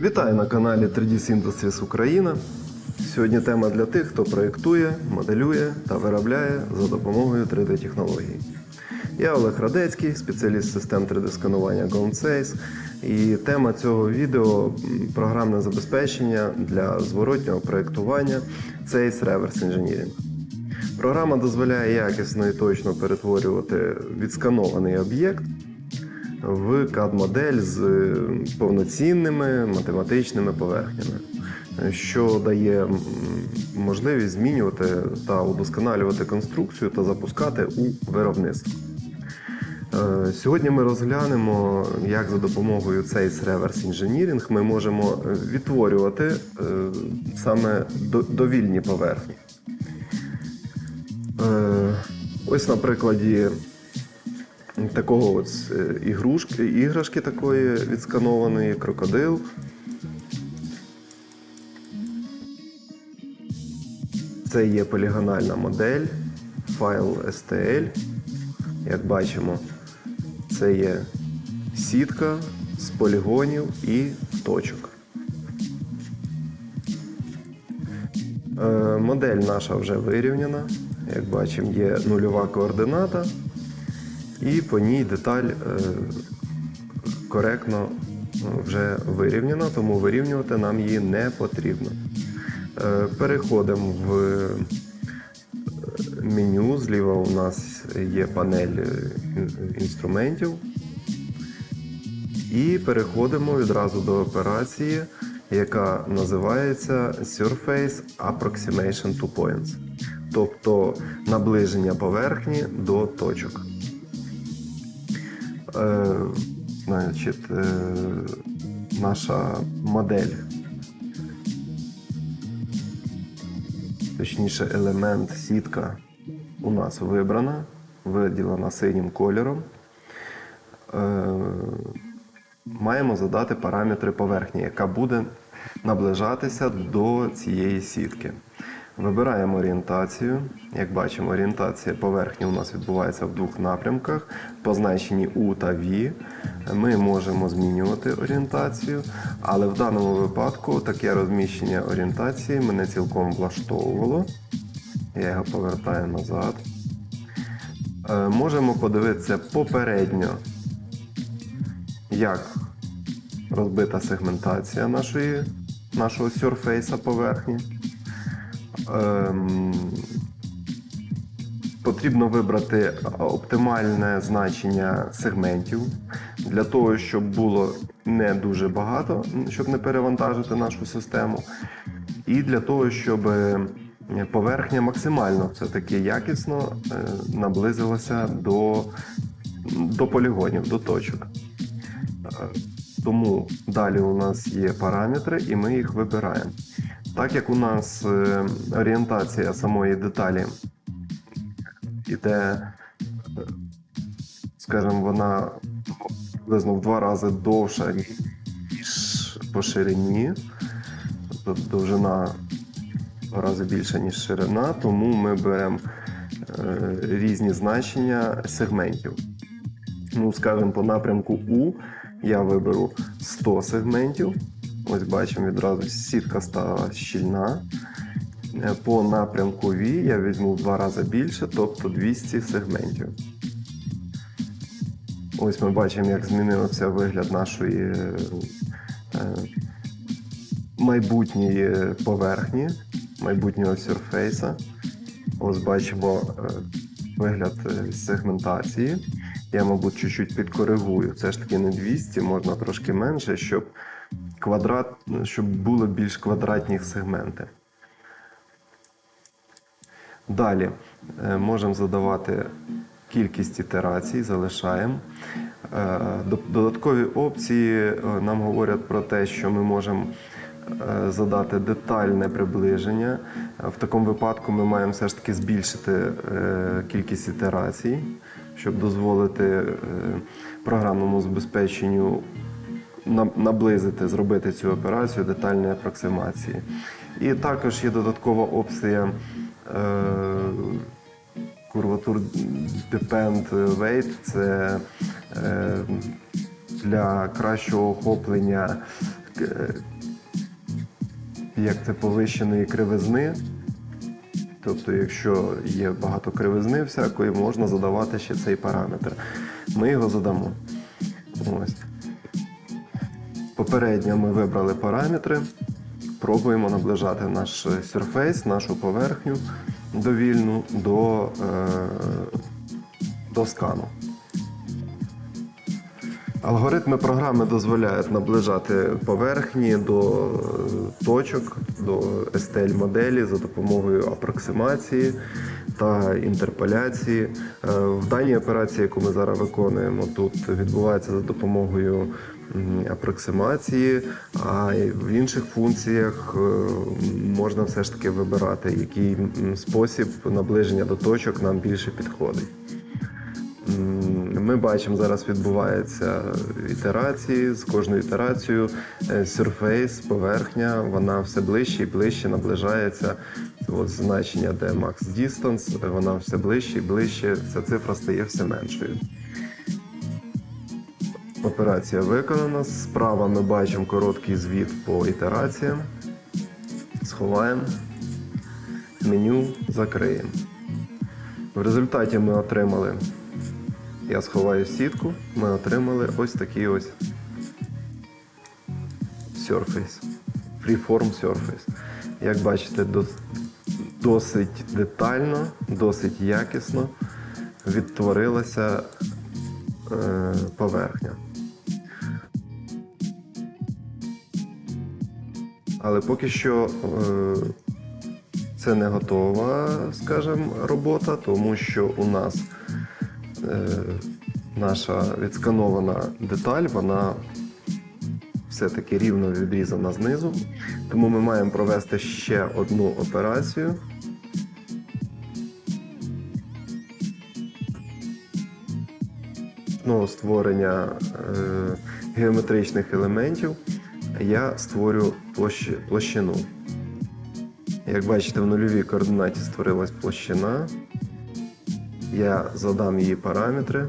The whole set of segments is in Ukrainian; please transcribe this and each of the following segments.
Вітаю на каналі 3D Synthesis Україна. Сьогодні тема для тих, хто проєктує, моделює та виробляє за допомогою 3D-технологій. Я Олег Радецький, спеціаліст систем 3D-сканування GoldSace. І тема цього відео програмне забезпечення для зворотнього проєктування CASE Reverse Engineering. Програма дозволяє якісно і точно перетворювати відсканований об'єкт в CAD-модель з е, повноцінними математичними поверхнями, е, що дає можливість змінювати та удосконалювати конструкцію та запускати у виробництво. Е, Сьогодні ми розглянемо, як за допомогою CASE Reverse Engineering ми можемо відтворювати саме довільні поверхні. Ось на прикладі такого от е, ігрушки, іграшки такої відсканованої, крокодил. Це є полігональна модель, файл STL. Як бачимо, це є сітка з полігонів і точок. Е, Модель наша вже вирівняна. Як бачимо, є нульова координата, і по ній деталь е, коректно е, вже вирівняна, тому вирівнювати нам її не потрібно. Е, Переходимо в меню. Зліва у нас є панель інструментів. І переходимо відразу до операції, яка називається Surface Approximation to Points, тобто наближення поверхні до точок. Е, значить, е, наша модель, точніше, елемент сітка у нас вибрана, виділена синім кольором. Е, маємо задати параметри поверхні, яка буде наближатися до цієї сітки. Вибираємо орієнтацію. Як бачимо, орієнтація поверхні у нас відбувається в двох напрямках, позначені U та V. Ми можемо змінювати орієнтацію, але в даному випадку таке розміщення орієнтації мене цілком влаштовувало. Я його повертаю назад. Е, Можемо подивитися попередньо, як розбита сегментація нашої, нашого сюрфейса поверхні. Ем, потрібно вибрати оптимальне значення сегментів для того, щоб було не дуже багато, щоб не перевантажити нашу систему, і для того, щоб е, поверхня максимально все-таки якісно е, наблизилася до, до полігонів, до точок. Е, Тому далі у нас є параметри, і ми їх вибираємо. Так як у нас е, орієнтація самої деталі іде, е, скажімо, вона приблизно в два рази довша, ніж по ширині, тобто довжина в два рази більша, ніж ширина, тому ми беремо е, різні значення сегментів. Ну, скажімо, по напрямку У я виберу 100 сегментів. Ось бачимо відразу сітка стала щільна. Е, По напрямку V я візьму в два рази більше, тобто 200 сегментів. Ось ми бачимо, як змінився вигляд нашої е, е, майбутньої поверхні, майбутнього сюрфейса. Ось бачимо вигляд сегментації. Я, мабуть, чуть-чуть підкоригую. Це ж таки не 200, можна трошки менше, щоб квадрат, щоб були більш квадратні сегменти. Далі е, можемо задавати кількість ітерацій, залишаємо. Е, Додаткові опції е, нам говорять про те, що ми можемо задати детальне приближення. В такому випадку ми маємо все ж таки збільшити кількість ітерацій, щоб дозволити програмному забезпеченню наблизити, зробити цю операцію детальної апроксимації. І також є додаткова опція е, Curvature Depend Weight це е, для кращого охоплення е, як це повищеної кривизни. Тобто, якщо є багато кривизни всякої, можна задавати ще цей параметр. Ми його задамо. Ось. Попередньо ми вибрали параметри. Пробуємо наближати наш surface, нашу поверхню довільну до, е, до скану. Алгоритми програми дозволяють наближати поверхні до е, точок, до STL-моделі за допомогою апроксимації та інтерполяції. Е, В даній операції, яку ми зараз виконуємо, тут відбувається за допомогою апроксимації, а в інших функціях е, можна все ж таки вибирати, який спосіб наближення до точок нам більше підходить. Ми бачимо, зараз відбуваються ітерації. З кожною ітерацією surface, поверхня, вона все ближче і ближче наближається. От значення, де max distance, вона все ближче і ближче. Ця цифра стає все меншою. Операція виконана. Справа ми бачимо короткий звіт по ітераціям. Сховаємо. Меню закриємо. В результаті ми отримали я сховаю сітку, ми отримали ось такий ось Surface. Freeform Surface. Як бачите, досить детально, досить якісно відтворилася е, поверхня. Але поки що е, це не готова, скажімо, робота, тому що у нас е, наша відсканована деталь, вона все-таки рівно відрізана знизу. Тому ми маємо провести ще одну операцію. Ну, створення е, геометричних елементів я створю площ... площину. Як бачите, в нульовій координаті створилась площина. Я задам її параметри.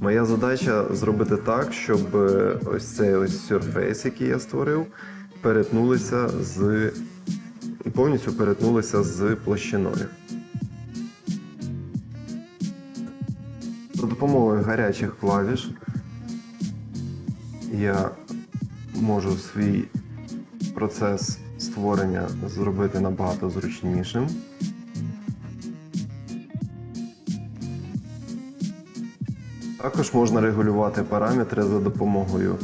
Моя задача зробити так, щоб е, ось цей ось surface, який я створив, перетнулися з повністю перетнулися з площиною. За допомогою гарячих клавіш я можу свій процес створення зробити набагато зручнішим. Також можна регулювати параметри за допомогою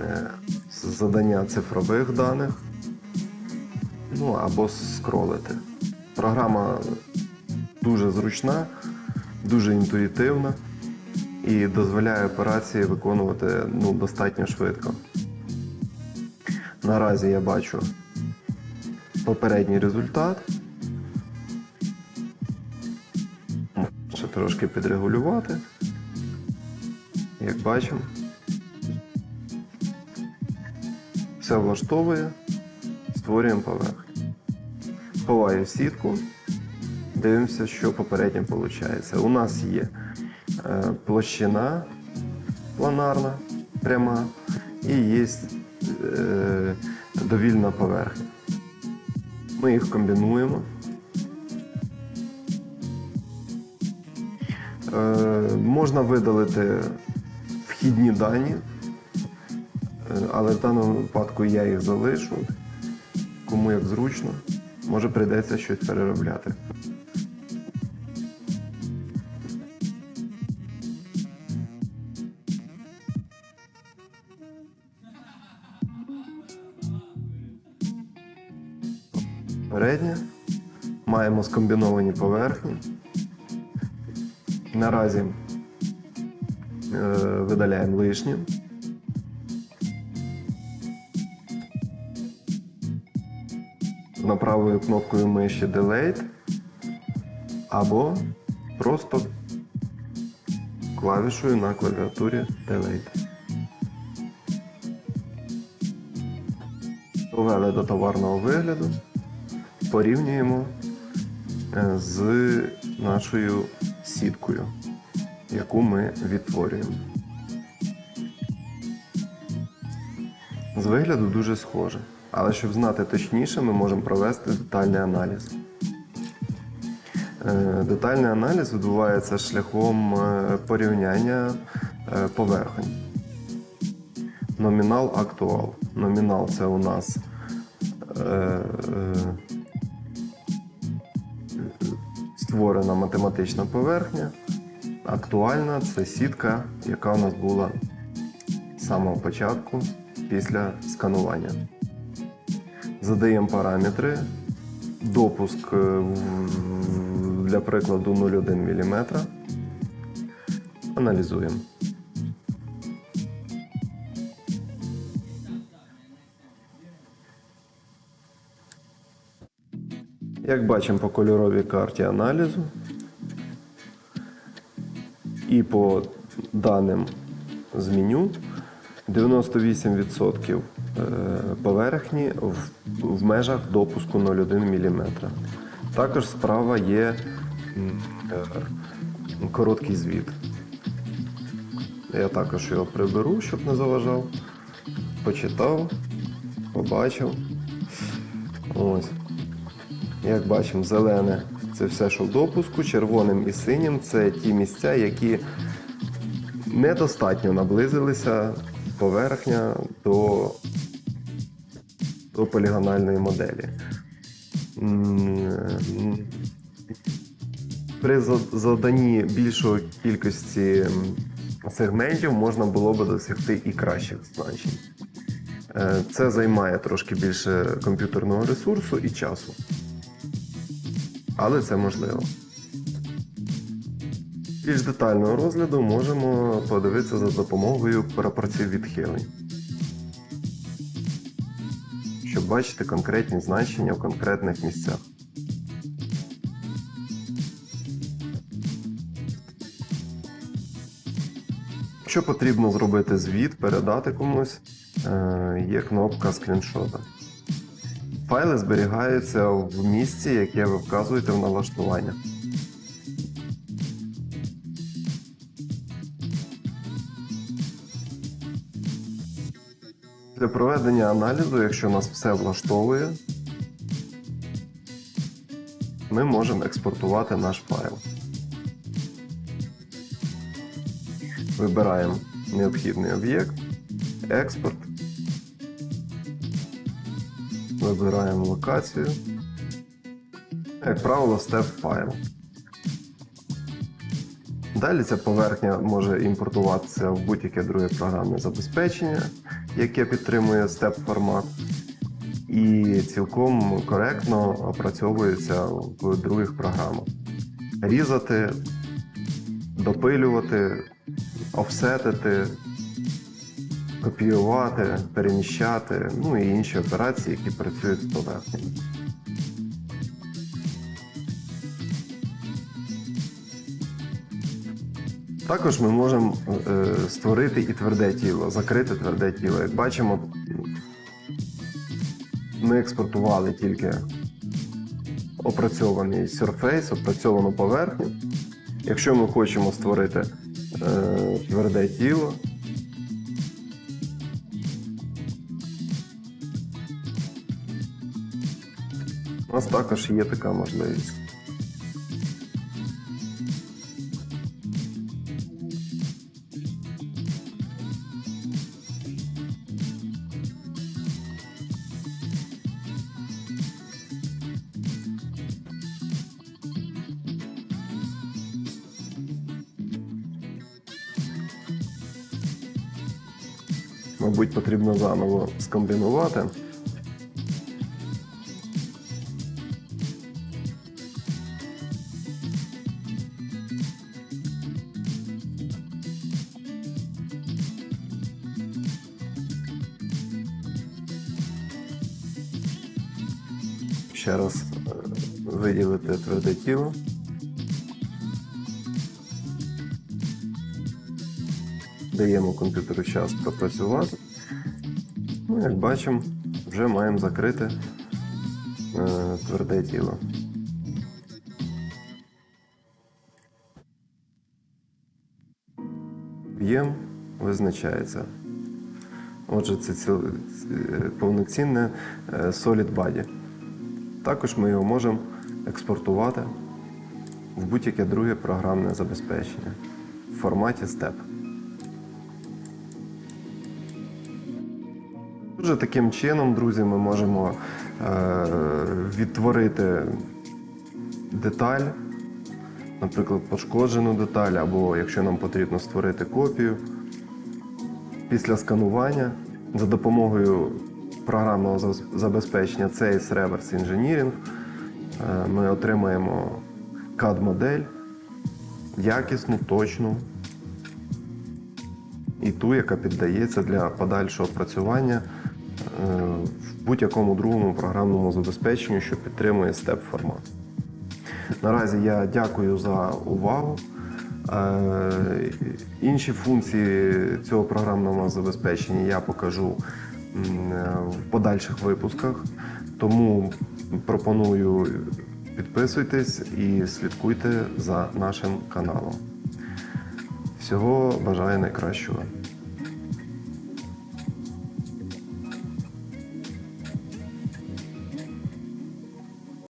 е, задання цифрових даних, ну або скролити. Програма дуже зручна, дуже інтуїтивна і дозволяє операції виконувати ну, достатньо швидко. Наразі я бачу попередній результат. Ще трошки підрегулювати. Як бачимо, все влаштовує, створюємо поверхню. Ховаю сітку, дивимося, що попередньо виходить. У нас є площина планарна, пряма, і є е, довільна поверхня. Ми їх комбінуємо. Е, можна видалити вхідні дані, е, але в даному випадку я їх залишу. Кому як зручно, може прийдеться щось переробляти. Переднє. Маємо скомбіновані поверхні. Наразі е, видаляємо лишнє. Правою кнопкою миші Delete або просто клавішою на клавіатурі Delete. Довели до товарного вигляду, порівнюємо е, з нашою сіткою, яку ми відтворюємо. З вигляду дуже схоже. Але щоб знати точніше, ми можемо провести детальний аналіз. Е, Детальний аналіз відбувається шляхом е, порівняння поверхонь. Номінал актуал. Номінал це у нас створена математична поверхня. Актуальна це сітка, яка у нас була з самого початку після сканування. Задаємо параметри. Допуск е, для прикладу 0,1 мм. Аналізуємо. Як бачимо по кольоровій карті аналізу і по даним з меню, 98% е, поверхні в, межах допуску 0,1 мм. Також справа є е, короткий звіт. Я також його приберу, щоб не заважав. Почитав, побачив. Ось. Як бачимо, зелене це все, що в допуску, червоним і синім це ті місця, які недостатньо наблизилися поверхня до, до полігональної моделі. При за- заданні більшої кількості сегментів можна було би досягти і кращих значень. Е, Це займає трошки більше комп'ютерного ресурсу і часу. Але це можливо. Більш детального розгляду можемо подивитися за допомогою пропорцій відхилень. Щоб бачити конкретні значення в конкретних місцях. Якщо потрібно зробити звіт, передати комусь, е, є кнопка скріншота. Файли зберігаються в місці, яке ви вказуєте в налаштування. Для проведення аналізу, якщо нас все влаштовує, ми можемо експортувати наш файл. Вибираємо необхідний об'єкт, експорт. Вибираємо локацію. Як правило, степ файл. Далі ця поверхня може імпортуватися в будь-яке друге програмне забезпечення, яке підтримує степ формат, і цілком коректно опрацьовується в других програмах. Різати, допилювати, офсетити, копіювати, переміщати, ну і інші операції, які працюють з поверхнями. Також ми можемо е, створити і тверде тіло, закрити тверде тіло. Як бачимо, ми експортували тільки опрацьований surface, опрацьовану поверхню. Якщо ми хочемо створити е, тверде тіло, у нас також є така можливість. Мабуть, потрібно заново скомбінувати. Ще раз е, виділити тверде тіло. Даємо комп'ютеру час пропрацювати. Ну, як бачимо, вже маємо закрити е, тверде тіло. Об'єм визначається Отже, це е, повноцінне Solid Body. Також ми його можемо експортувати в будь-яке друге програмне забезпечення в форматі STEP. Отже, таким чином, друзі, ми можемо е, відтворити деталь, наприклад, пошкоджену деталь, або якщо нам потрібно створити копію. Після сканування за допомогою програмного забезпечення CASE Reverse Engineering е, ми отримаємо CAD-модель, якісну, точну і ту, яка піддається для подальшого опрацювання е, в будь-якому другому програмному забезпеченню, що підтримує степ формат. Наразі я дякую за увагу. Е, Інші функції цього програмного забезпечення я покажу в подальших випусках. Тому пропоную підписуйтесь і слідкуйте за нашим каналом. Всього бажаю найкращого.